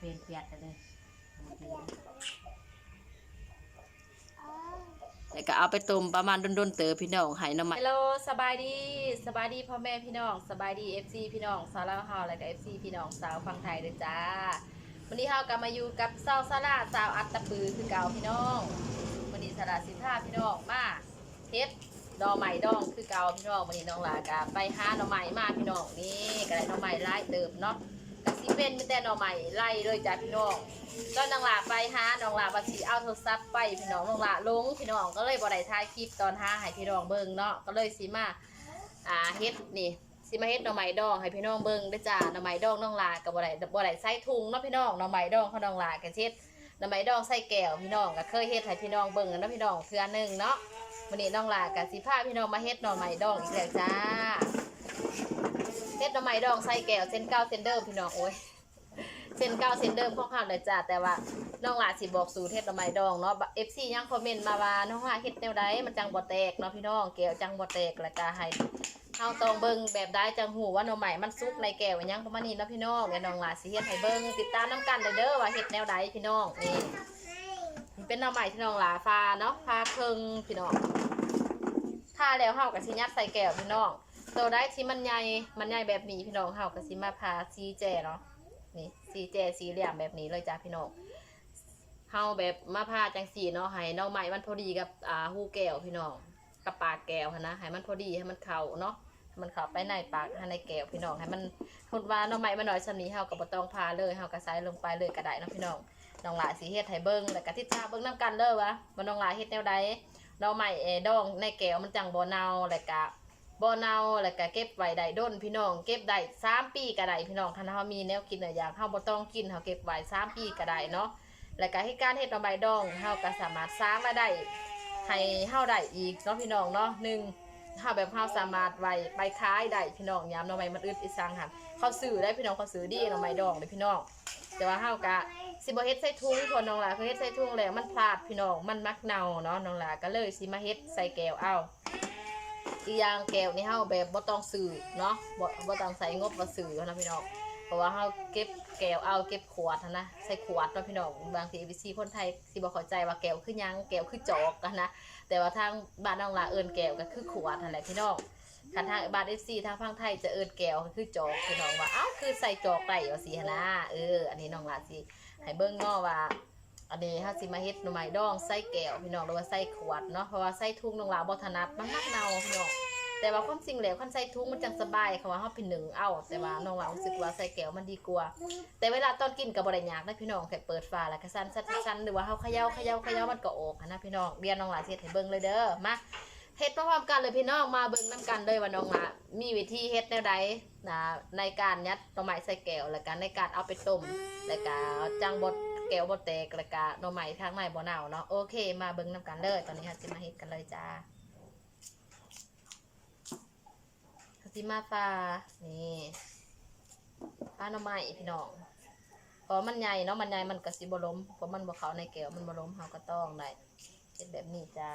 เปลี่ยนเปลี่ยนไปเลยแล้วก็เอาไปต้มประมาณดนๆเตอพี่น้องให้หน้ำใหม่ฮัลโหลสบายดีสบายดีพ่อแม่พี่น้องสบายดี FC พี่น้องสาวลาวเฮาและก็ FC พี่น้องสาวฝั่งไทยเด้อจ้าวันนี้เฮาก็มาอยู่กับสาวซาลาสาวอัตตะปือคือเก่าพี่น้องวันนี้สาราสินค้าพี่น้องมาเฮ็ดดอกใหม่ดองคือเก่าพี่น้องวันนี้น้องหลากะไปหาหน่อใหม่มาพี่น้องนี่ก็ได้หน่อใหม่ไล่เติมเนาะก็สิ เป็นมีแต่หน่อใหม่ไล่เลยจ้าพี่น้องก็น้องหลาไปหาน้องหลาบัดสิเอาโทรศัพท์ไปพี่น้องน้องหลาลงพี่น้องก็เลยบ่ได้ถ่ายคลิปตอนหาให้พี่น้องเบิ่งเนาะก็เลยสิมาอ่าเฮ็ดนี่สิมาเฮ็ดหน่อไม้ดองให้พี่น้องเบิ่งเด้จ้าหน่อไม้ดองน้องลากับบ่ได้บ่ได้ใส่ถุงเนาะพี่น้องหน่อไม้ดองเของน้องลาก็เฮ็ดหน่อไม้ดองใส่แก้วพี่น้องก็เคยเฮ็ดให้พี่น้องเบิ่งกันเนาะพี่น้องเทื่อหนึงเนาะวันนี้น้องลาก็สิพาพี่น้องมาเฮ็ดหน่อไม้ดองอีกแล้วจ้า เฮ็ดหน่อไม้ดองใส่แก้วเส้นเก้าเส้นเดิมพี่น้องโอ้ยเส้นเก้าเส้นเดิมของเขาเลยจ้าแต่ว่าน้องหลาสิบอกสูตรเฮ็ดหน่อไม้ดองเนาะ FC ยังคอมเมนต์มาว่าน้องหลาเฮ็ดแนวใดมันจังบ่แตกเนาะพี่น้องแก้วจังบ่แตกแล้วก็ให้เฮาต้องเบิ่งแบบได้จังหูว่าหน่อใหม่มันสุกในแก้วยังประมาณนี้เนาะพี่น้องเดี๋ยวน้องหลาสิเฮ็ดให้เบิ่งติดตามน้ำกันเด้อว่าเฮ็ดแนวใดพี่น้องนี่เป็นหน่อใหม่ที่น้องหลาฟาเนาะฟาเครึ่งพี่น้องถ้าแล้วเฮาก็สิยัดใส่แก้วพี่น้อง ตัวได้ที่มันใหญ่ มันใหญ่แบบนี้พี่น้องเฮาก็สิมาพาซีแจเนาะ นี่ซีแจสีเหลี่ยมแบบนี้เลยจ้าพี่น้องเฮาแบบมาพาจังสีเนาะให้น่อใหม่มันพอดีกับอ่าหูแก้วพี่น้อง กับปากแก้วนะให้มันพอดีให้มันเข้าเนาะมันเข้าไปในปากให้ในแก้วพี่น้องให้มันหดว่าน้องไม้มาหน่อยสำนี้เฮาก็บ่ต้องพาเลยเฮาก็ใส่ลงไปเลยก็ได้เนาะพี่น้องน้องหลาสิเฮ็ดให้เบิ่งแล้วก็ทิศทาเบิ่งนํกันเด้อวะว่าน้องหลาเฮ็ดแนวใดน้องไม้เออดองในแก้วมันจังบ่เนาแล้วก็ บ่เน่าแล้วก็เก็บไว้ได้ด้นพี่น้อง เก็บได้สามปีก็ได้พี่น้องคันเฮามีแนวกินหลายอย่างเฮาบ่ต้องกินเฮาเก็บไว้สามปีก็ได้เนาะแล้วก็ให้การเฮ็ดหน้องไม้ดองเฮาก็สามารถสร้างรายได้ให้เฮาได้อีกเนาะพี่น้องเนาะหนึ่งเฮาแบบเฮาสามารถไว้ไปขายได้พี่น้องยามหน่อไม้มันอึดอีสังหันเขาซื้อได้พี่น้องเขาซื้อดีหน่อไม้ดองเลยพี่น้องแต่ว่าเฮากะสิบ่เฮ็ดใส่ถุงคนน้องหลาคือเฮ็ดใส่ถุงแล้วมันพลาดพี่น้องมันมักเน่าเนาะน้องหลาก็เลยสิมาเฮ็ดใส่แก้วเอา อีกอย่างแก้วนี่เฮาแบบบ่ต้องซื้อเนาะบ่บ่ต้องใส่งบมาซื้อนะพี่น้องเพราะว่าเฮาเก็บแก้วเอาเก็บขวดนะใส่ขวดเนาะพี่น้องบางที ABC คนไทยสิบ่เข้าใจว่าแก้วคือหยังแก้วคือจอกกันนะแต่ว่าทางบ้านน้องลาเอิญแก้วก็คือขวดนั่นแหละพี่น้องคันทางบ้านเอฟซีทางพังไทยจะเอิญแก้วก็คือจอกพี่น้องว่าเอ้าคือใส่จอกได้ว่าสิหนนะเอออันนี้น้องลาสิให้เบิ่งเนาะว่า อันนี้เฮาสิมาเฮ็ดหน่อไม้ดองใส่แก้วพี่น้องหรือว่าใส่ขวดเนาะเพราะว่าใส่ถุงน้องลาบ่ถนัดมันมักเนาพี่น้องแต่ว่าความจริงแล้วคันใส่ถุงมันจังสบายเขาว่าเฮาเป็นหนึ่งเอา แต่ว่าน้องลารู้สึกว่าใส่แก้วมันดีกว่า แต่เวลาตอนกินก็บ่ได้ยากนะพี่น้องแค่เปิดฝาแล้วก็สั่นสั่นๆหรือว่าเฮาเขย่าเขย่าเขย่ามันก็ออกนะพี่น้องเรียนน้องหลาสิเฮ็ดให้เบิ่งเลยเด้อมาเฮ็ดพร้อมๆกันเลยพี่น้องมาเบิ่งนํกันเลยว่าน้องหลามีวิธีเฮ็ดแนวใดนะในการยัดหน่อไม้ใส่แก้วแล้วก็ในการเอาไปต้มแล้วก็จังบด แก้วบ่แตกแล้วก็หน่อไม้ทางในบ่เน่าเนาะโอเค มาเบิ่งนํกันเลยตอนนี้เฮาสิมาเฮ็ดกันเลยจ้าเฮาสิมาฟ้านี่ฟ้าหน่อไม้พี่น้องเพราะมันใหญ่เนาะมันใหญ่มันกระสิบล้มเพราะมันบ่เขาในแก้วมันบ่ล้มเฮาก็ต้องได้เฮ็ดแบบนี้จ้า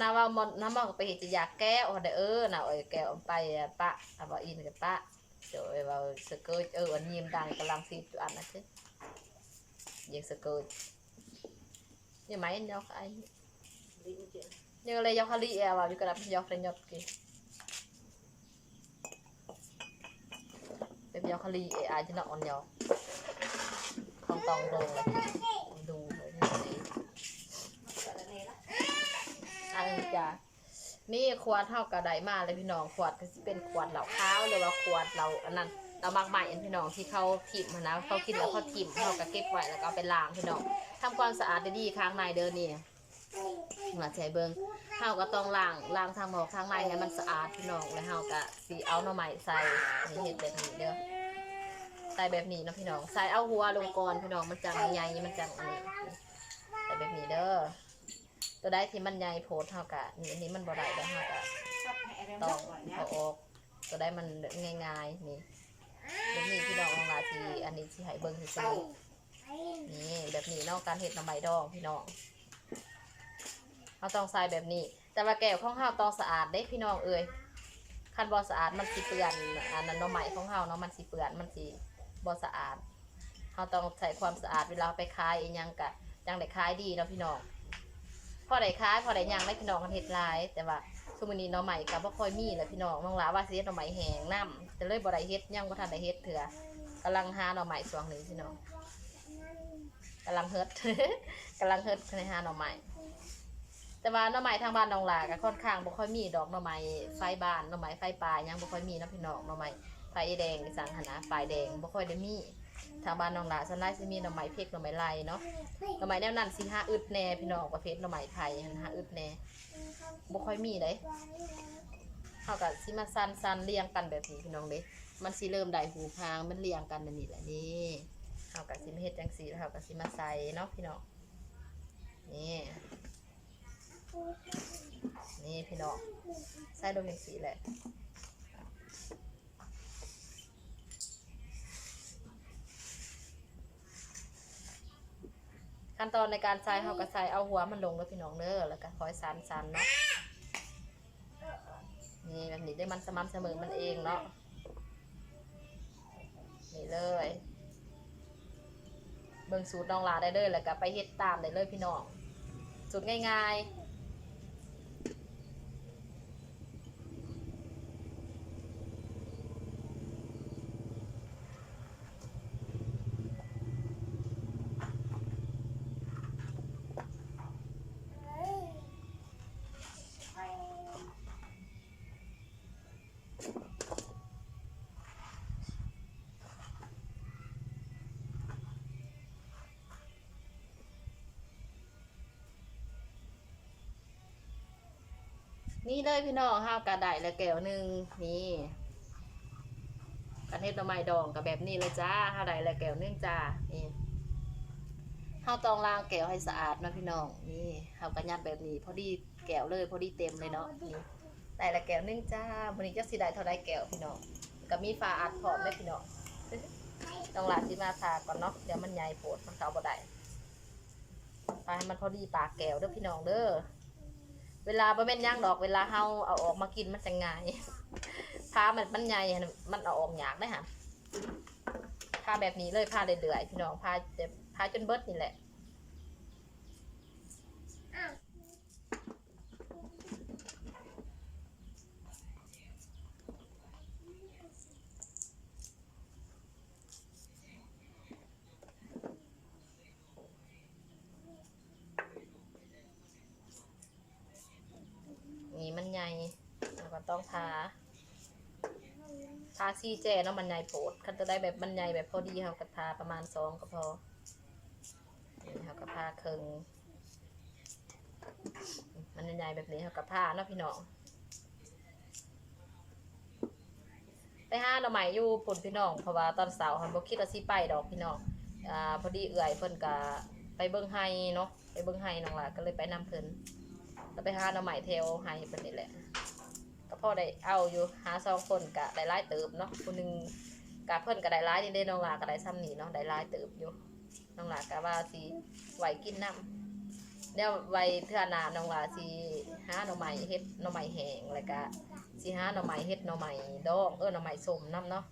นาว่ามันน้ำมันก็ไปเฮ็ดจะอยากแก้วเด้อเออน่ะเอ้แก้วไปปะเอาวอินกับปะเดี๋ยวไอ้ว่าสเกิร์ตเอออันนี้มดังกำลังฟีดอันนั้นสิยิ งสเกิร์ตนี่ไหมยอกไอ้ยังเลยยอกคาลีอะว่าอยู่กระดับยอกเลยยอกกี่เป็นยอกคาลีเออาจะนอนยอก không toàn đồ là đồ với này ăn chà นี่ขวดเท่ากับไดมาเลยพี่น้องขวดก็สิเป็นขวดเหล้าขาวหรือว่าขวดเหล้าอันนั้น เรามากใหม่อันพี่น้องที่เขาทิ่มหั้นะเขากินแล้วเขาทิ่มเขาก็เก็บไว้แล้วก็เอาไปล้างพี่น้องทำความสะอาดดีๆข้างในเด้อนี่มาใช้เบิ้งเฮาก็ต้องล้างล้างทางหมอกทางในให้มันสะอาดพี่น้องแล้วเฮาก็สีเอาหน่อไม้ใส่นี่เห็ดแบบนี้เด้อใส่แบบนี้นะพี่น้องใส่เอาหัวลงก่อนพี่น้องมันจังใหญ่มันจังอันนี้ใส่แบบนี้เด้อตัวได้ที่มันใหญ่โพดเท่ากับนี่อันนี้มันบ่ได้แล้วเท่ากับต้องเอาออกตัวได้มันง่ายๆนี่ แบบนี้พี่น้องลองลาทีอันนี้ที่ให้เบิ้งซื่อๆนี่แบบนี้นอกการเห็ดหน้ำใบดองพี่น้องเราต้องใส่แบบนี้ แต่ว่าแก้วของเฮาต้องสะอาดเด้พี่น้องเอ้ยคันบ่สะอาดมันสิเปื้อนอันนั้นหน้ำใหม่ของเฮาเนาะมันสิเปื้อนมันสิบ่สะอาดเราต้องใส่ความสะอาดเวลาไปขายอีหยังกะจังได้ขายดีเนาะพี่น้องพอได้ขายพอได้หยังได้พี่น้องกันเฮ็ดหลายแต่ว่า ซุมื้อนี้หน่อใหม่ก็บ่ค่อยมีแหละพี่น้องน้องหลาว่าสิเฮ็ดหน่อใหม่แห้งนํแต่เลยบ่ได้เฮ็ดยังบ่ทันได้เฮ็ดเถื่อกำลังหาหน่อใหม่ช่วงนี้พี่น้องกำลังเฮ็ดกำลังเฮ็ดในหาหน่อใหม่แต่ว่าหน่อไม้ทางบ้านน้องหลาก็ค่อนข้างบ่ค่อยมีดอกหน่อไม้ไฟบ้านหน่อไม้ไฟป่ายังบ่ค่อยมีนะพี่น้องหน่อไม้ไฟแดงสังหนะปลายแดงบ่ค่อยได้มีทางบ้านน้องหลาส่วนใหญ่สิมีหน่อไม้เพกหน่อไม้ลายเนาะหน่อไม้แนวนั้นสิหาอึดแน่พี่น้องประเภทหน่อไม้ไทยหันหาอึดแน่ บ่ค่อยมีเลยเฮาก็สิมาซันสันเรียงกันแบบนี้พี่น้องเด้มันสิเริ่มได้หูพางมันเรียงกันแบบนี้แหละนี่เฮาก็สิมาเฮ็ดจังซี่แล้วเฮาก็สิมาใส่เนาะพี่น้องนี่นี่พี่น้องใส่ลงอย่างสีแหละ ขั้นตอนในการใส่เขาก็ใส่เอาหัวมันลงแล้วพี่น้องเด้อแล้วก็คอยสันสันๆเนาะนี่แบบนี้ได้มันสม่ำเสมอมันเองเนาะนี่เลย เบิ่งสูตรน้องลาได้เลยแล้วก็ไปเฮ็ดตามได้เลยพี่น้องสูตรง่ายๆ นี่เลยพี่น้องห้าวกระไดและแก้วหนึ่งนี่กันเฮ็ดหน่อไม้ดองกับแบบนี้เลยจ้าห้าวไดและแก้วหนึ่งจ้านี่ห้าวตองล้างแก้วให้สะอาดนะพี่น้องนี่ห้าวกระยัดแบบนี้พอดีแก้วเลยพอดีเต็มเลยเนาะนี่ได้ละแก้วหนึ่งจ้าวันนี้จะสิได้เท่าไรแก้วพี่น้องก็มีฝาอัดพร้อมเลยพี่น้องต้องลาสิมาทาก่อนเนาะเดี๋ยวมันใหญ่โปวดมันเข้าบ่ได้ไปให้มันพอดีปากแก้วเด้อพี่น้องเด้อ เวลาบ่แม่นย่างดอกเวลาเฮาเอาออกมากินมันจะง่ายพามันมันใหญ่มันเอาออกยากได้ค่ะพาแบบนี้เลยพาเรื่อยๆพี่น้องพาจ็บพาจนเบิดนี่แหละ นี่มันใหญ่เราก็ ต้องพาทาซีเจเนาะมันใหญ่โพดคันจะได้แบบมันใหญ่แบบพอดีเขาก็ทาประมาณสองก็พอนี่เขาก็พาเคิงมันใหญ่แบบนี้เขาก็พาเนาะพี่น้องไปห้าหน่อไม้อยู่ปุ่นพี่น้องเพราะว่าตอนเสาร์เขาบอกคิดว่าสิไปดอกพี่น้องอ่าพอดีเอื่อยเพิ่นก็ไปเบิ้งไฮเนาะไปเบิ้งไฮน้องล่ะก็เลยไปนำเพิ่นแล้วไปหาหน่อไม้เทลให้เพิ่นนี่แหละ ก็พอได้เอาอยู่หาสองคนกะได้หลายเติบเนาะคนหนึ่งกะเพิ่นก็ได้หลายนี่ได้น้องหลาก็ได้ซ้ำหนีเนาะได้หลายเติบอยู่น้องหลากะว่าสิไหวกินน้ำแล้วไว้เทื่อหนาน้องหลาสิหาหน่อไม้เฮ็ดหน่อไม้แห้งแล้วก็สิหาหน่อไม้เฮ็ดหน่อไม้ดองเออหน่อไม้ส้มน้ำเนาะ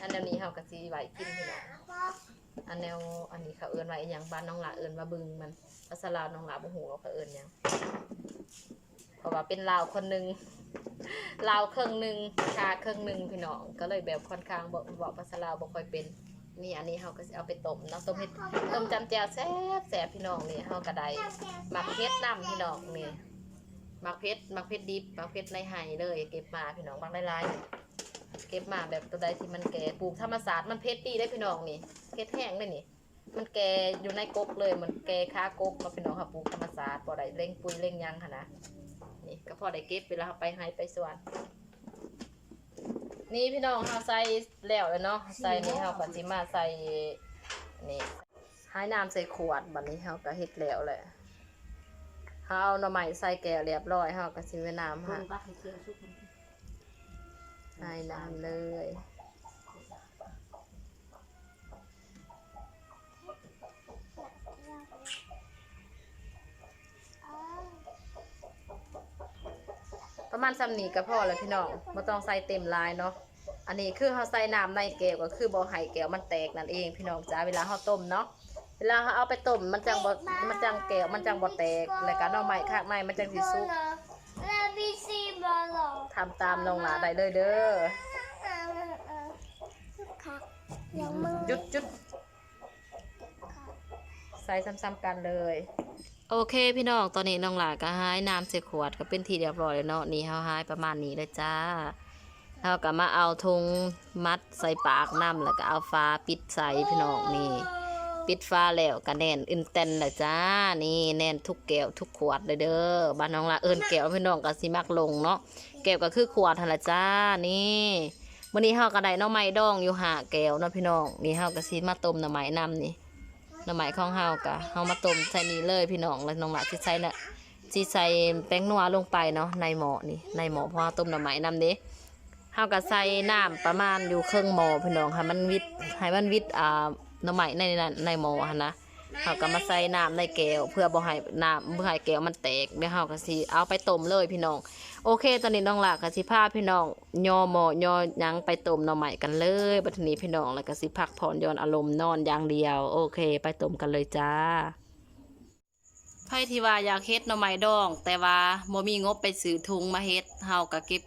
อันนวนี้เฮาก็สิไหวกินพี่น้อง อันแนวอันนี้เขาเอินไว้อหย่างบ้านน้องหลาเอินว่าบึงมันภาษาลาวน้องหลาบ่ฮู้ว่าเขาเอินหยังเพราะว่าเป็นลาวคนหนึงลาวครึ่งหนึงชาครึ่งหนึงพี่น้องก็เลยแบบค่อนข้างบ่บอกภาษาลาวบ่ค่อยเป็นนี่อันนี้เฮาก็สิเอาไปต้มเนาะต้มเฮ็ดต้มจำแจ่วแซ่บแซ่บพี่น้องนี่เฮาก็ได้มักเผ็ดน้ำพี่น้องนี่มักเผ็ดมักเผ็ดดิบมักเผ็ดในไห้เลยเก็บมาพี่น้องบางหลายๆ เก็บมาแบบตัวใดที่มันแก่ปลูกธรรมศาสตร์มันเพชรดีได้พี่น้องนี่เพชรแห้งเลยนี่ มันแก่อยู่ในกกเลยมันแก่ค้ากกมาพี่น้องค่ะปลูกธรรมศาสตร์บ่ได้เร่งปุ๋ยเร่งยังค่ะนะนี่ก็พอได้เก็บเวลาเราไปให้ไปสวนนี่พี่น้องเฮาใส่แล้วแล้วเนาะใส่นี่เฮาก็สิมาใส่นี่ให้น้ำใส่ขวดบัดนี้เฮาก็เฮ็ดแล้วแหละเฮาเอาหน่อไม้ใส่แก้วเรียบร้อยเฮาก็สิไว้น้ำค่ะ ณปักให้เคี่ยวสุกมันให้น้ำเลย ประมาณซ้ำนี้ก็พอแล้วพี่น้องไม่ต้องใส่เต็มลายเนาะ อันนี้คือเฮาใส่น้ำในแก้วก็คือบ่ให้แก้วมันแตกนั่นเอง พี่น้องจ้าเวลาเฮาต้มเนาะ เวลาเฮาเอาไปต้มมันจังบ่มันจังแก้วมันจังบ่แตก แล้วก็น่องไม้ข้างในมันจังสิสุก Let me see Bolo. ทำตามน้องหลาได้เลยเด้อค่ะยังมือจุดจุดใส่ซ้ำๆกันเลย โอเคพี่น้องตอนนี้น้องหลาก็หายน้ำใส่ขวดก็เป็นทีเรียบร้อยแล้วเนาะนี่เฮาหายประมาณนี้เลยจ้าเฮาก็มาเอาธงมัดใส่ปากน้ำแล้วก็เอาฟ้าปิดใส่พี่น้องนี่ ปิดฟ้าแล้วก็แน่นอึนเต้นเลยจ้า นี่แน่นทุกแก้วทุกขวดเลยเด้อบ้านน้องละเอิญแก้วพี่น้องก็สิมักลงเนาะแก้วก็คือขวดหั่นละจ้านี่มื้อนี้เฮาก็ได้หน้อไม้ดองอยู่หาแก้วเนาะพี่น้องนี่เฮาก็สิมาต้มหน่อไม้นํนี่หน่อไม้ของเฮาก็เฮามาต้มใส่นี่เลยพี่น้องแล้วน้องละสิใส่น่ะสิใส่แป้งนัวลงไปเนาะในหม้อนี่ในหม้อพราะว่าต้มหน่อไม้นํเด้เฮาก็ใส่น้ำประมาณอยู่ครึ่งหม้อพี่น้องให้มันวิดให้มันวิดอ่า หน้ำใหม่ในนั้นในหม้อหั่นนะเขาก็มาใส่น้ำในแก้วเพื่อบ่ให้น้ำเพื่อให้แก้วมันแตกเดี๋ยวเขาก็สิเอาไปต้มเลยพี่น้อง โอเค ตอนนี้น้องหลากก็สิพาพี่น้องย่อหม้อย่อหยังไปต้มหน่อใหม่กันเลยบัดนี้พี่น้องแล้วก็สิพักผ่อนย้อนอารมณ์นอนอย่างเดียว โอเค ไปต้มกันเลยจ้าไผที่ว่าอยากเฮ็ดหน่อไม้ดอง แต่ว่าบ่มีงบไปซื้อถุงมาเฮ็ดเฮาก็เก็บ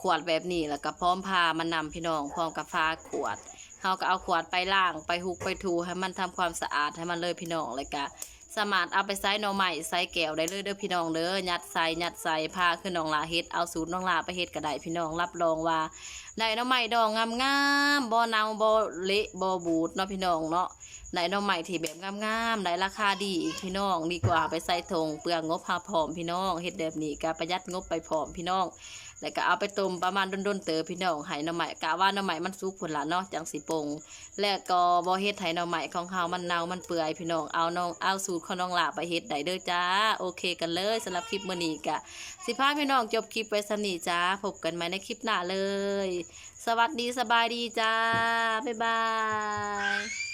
ขวดแบบนี้แล้วก็พร้อมพามันนำพี่น้องพร้อมกับฟ้าขวด เราก็เอาขวดไปล้างไปหุกไปถูให้มันทำความสะอาดให้มันเลยพี่น้องเลยกะสามารถเอาไปใส่หน่อไม้ใส่แก้วได้เลยเด้อพี่น้องเด้อยัดใส่ยัดใส่ผ้าคือน้องลาเฮ็ดเอาสูตรน้องลาไปเฮ็ดก็ได้พี่น้องรับรองว่าได้หน่อไม้ดองงามๆบ่เน่าบ่เละบ่บูดเนาะพี่น้องเนาะได้หน่อไม้ที่แบบงามๆได้ราคาดีอีกพี่น้องดีกว่าไปใส่ถุงเปลืองงบพาผอมพี่น้องเฮ็ดแบบนี้ก็ประหยัดงบไปผอมพี่น้อง แล้วก็เอาไปต้มประมาณดนๆเตอพี่น้องให้หน่อไม้กะว่าหน่อไม้มันสุกผลละเนาะจังสิปงแล้วก็บ่เฮ็ดให้หน่อไม้ของเฮามันเน่ามันเปื่อยพี่น้องเอาน้องเอาสูตรของน้องหลาไปเฮ็ดได้เด้อจ้าโอเคกันเลยสำหรับคลิปมื้อนี้กะสิพาพี่น้องจบคลิปไว้สำนี้จ้าพบกันใหม่ในคลิปหน้าเลย สวัสดีสบายดีจ้าบ๊ายบาย